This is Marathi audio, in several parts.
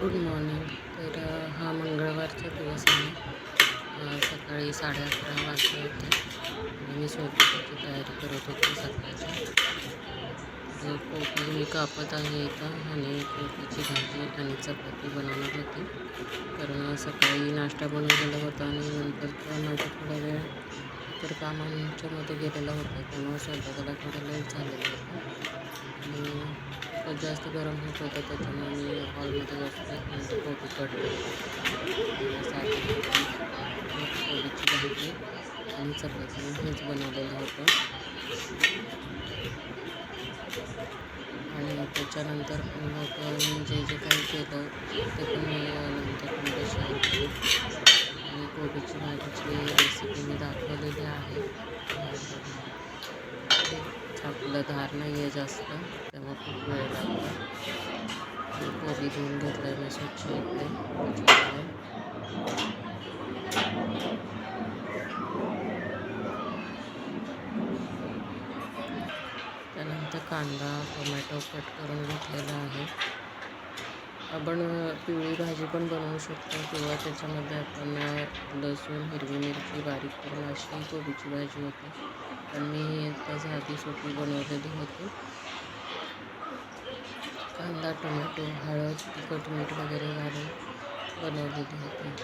गुड मॉर्निंग तर हा मंगळवारचा दिवस आहे. सकाळी साडे अकरा वाजता होते आणि मी स्वयंपाकाची तयारी करत होते सकाळची. तर कोबी मी कापत आहे इथं आणि कोबीची भाजी आणि चपाती बनवणार होती. कारण सकाळी नाश्ता बनवलेला होता आणि नंतर माझा थोडा वेळ तर कामांच्यामध्ये गेलेला होता. त्यामुळे स्वयंपाकाला थोडं लेट झालेला होता. आणि जास्त गरम होत होतं त्याच्यामुळे मी हॉलमध्ये जास्त नंतर कोबी कट कोबीची भाजी आणि चपाती. हेच बनवलेलं होतं. आणि त्याच्यानंतर मग मी जे जे काही केलं ते पण मी नंतर शेअर केलं आणि कोबीची भाजीची रेसिपी मी दाखवलेली आहे. आपलं धार नाही आहे जास्त त्यामुळे खूप वेळ लागतो. कोबी धुवून घेतलं मी स्वच्छ इकडे. त्यानंतर कांदा टोमॅटो कट करून घेतलेला आहे. आपण पिवळी भाजी पण बनवू शकतो किंवा त्याच्यामध्ये आपण लसूण हिरवी मिरची बारीक करून अशी कोबीची भाजी होती. पण मी त्याच्या आधी सोपी बनवलेली होती. कांदा टोमॅटो हळद तिखट मीठ वगैरे घालून बनवलेली होती.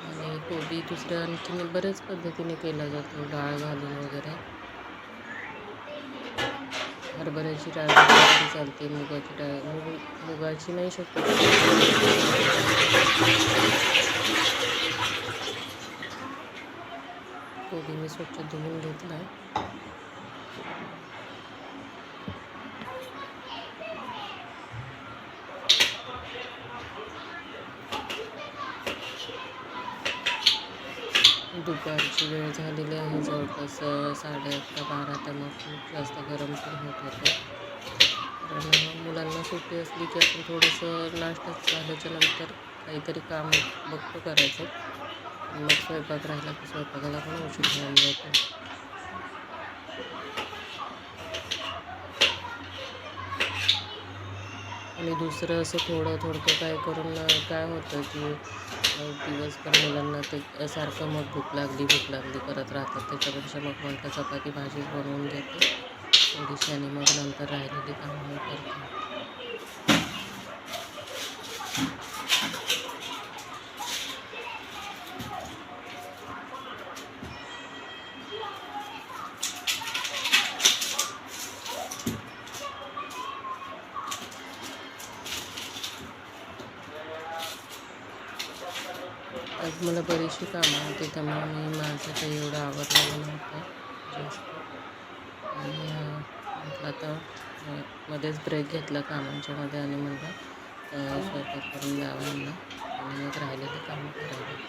आणि कोबी दुसऱ्या आणखीन बऱ्याच पद्धतीने केला जातो डाळ घालून वगैरे. हरभऱ्याची डाळ चालते मुगाची डाळ मुग मुगाची नाही शकतो. कोबी मी स्वच्छ धुवून घेतला आहे दुपारची वेळ झालेली आहे. जवळपास अ, साडे अकरा बारा त्यामुळे खूप जास्त गरम पण होत होतं. कारण मुलांना सुट्टी असली की आपण थोडंसं नाश्ता झाल्याच्यानंतर काहीतरी काम बघतो करायचं. मग स्वयंपाक राहिला की स्वयंपाकाला पण उशीर होऊन जातो. आणि दुसरं असं थोडं थोडकं काय करून काय होतं की दिवसभर मुलांना ते सारखं मग भूक लागली भूक लागली करत राहतात. त्याच्यापेक्षा मग म्हटलं चपाती भाजीच बनवून घेते. थोडीशी आणि मग नंतर राहिलेली कामं मी करते. आज मला बरीचशी कामं होती त्यामुळे मी माझं काही एवढं आवडलेलं नव्हतं जास्त आणि म्हटलं आता मध्येच ब्रेक घेतला कामांच्या मध्ये आणि म्हटलं स्वयंपाक करून द्यावा यांना आणि मग राहिलेली कामं करावी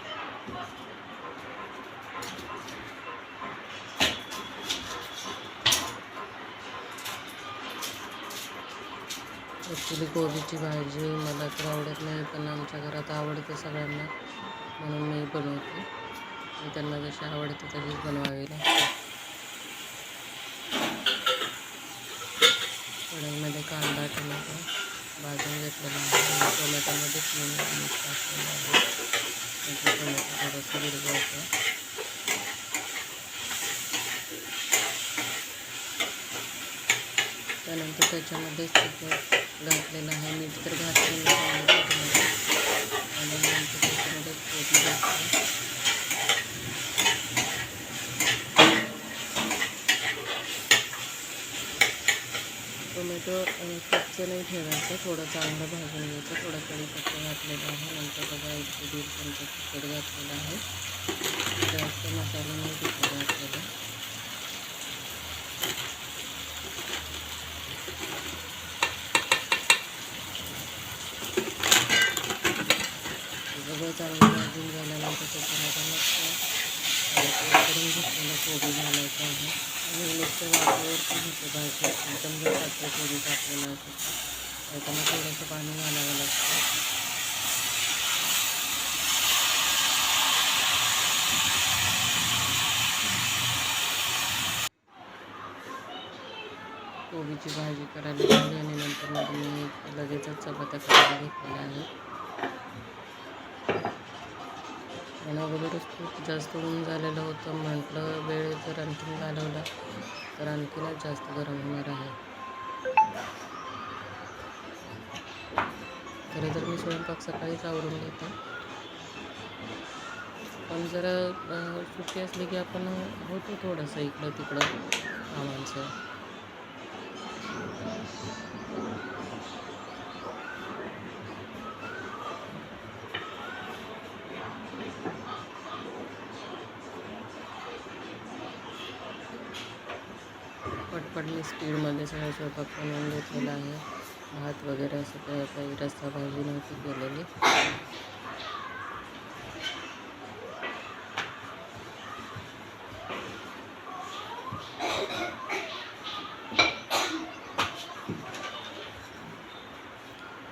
ॲक्च्युली कोबीची भाजी मला तर आवडत नाही पण आमच्या घरात आवडते सगळ्यांना. म्हणून मी बनवते. मी त्यांना जशी आवडते तशीच बनवावी. लागते कढईमध्ये कांदा टोमॅटो भाजून घेतलेला आहे. टोमॅटोमध्ये टोमॅटोमध्येच मीठ टाकलेलं आहे. टोमॅटो थोडंसं विरघळतं त्यानंतर त्याच्यामध्येच घातलेलं आहे. मीठ तर घातलेलं आहे. कच्चं नाही ठेवायचं, थोडं चांगलं भाजून घ्यायचं, थोडं कढीपत्ता घातलेला आहे. नंतर बघा एक ते दीड चमचा तिखट घातलेलं आहे. जास्त मसाला नाही तिखट घातलेला. सगळं चांगलं भाजून झाल्यानंतर त्याच्यामध्ये मस्त कोबी घालायचं आहे. आणि नुसतं वाफेवरती होते भाजी एकदम जर पातळ कोबी टाकलेलं असेल तर थोडंसं पाणी घालावं लागतं कोबीची भाजी करायला लागली आणि नंतर मग मी लगेचच चपात्या करायला घेतलेल्या आहेत. आणि अगोदरच खूप जास्त ऊन झालेलं होतं. म्हटलं वेळ जर आणखीन घालवला तर आणखीनच जास्त गरम होणार आहे. खरं तर मी स्वयंपाक सकाळीच आवरून घेते. पण जरा सुट्टी असली की आपण होतो थोडंसं इकडं तिकडं कामांचं. मी स्पीडमध्ये सगळं स्वयंपाक बनवून घेतलेला आहे. भात वगैरे असं काही काही रस्ता भाजी नव्हती केलेली.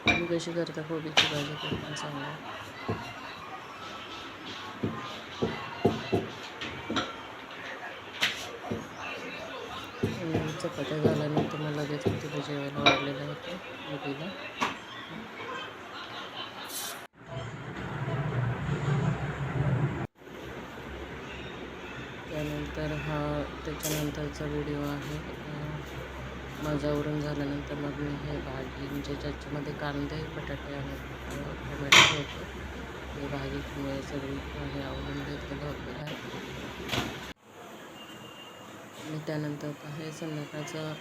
तुम्ही कशी करता? कोबीची भाजी ते पण सांगा आणि चपात्या झाल्यानंतर मग लगेच तिथे जेवायला वाढलेलं होतं मुलीला. त्यानंतर हा त्याच्यानंतरचा व्हिडिओ आहे. माझा माझ्यावरून झाल्यानंतर मग मी हे भाजी म्हणजे ज्याच्यामध्ये कांदे बटाटे आणि टोमॅटो होते हे भाजी सगळी हे आवडून घेतलेलं होतं. आणि त्यानंतर आहे संध्याकाळचं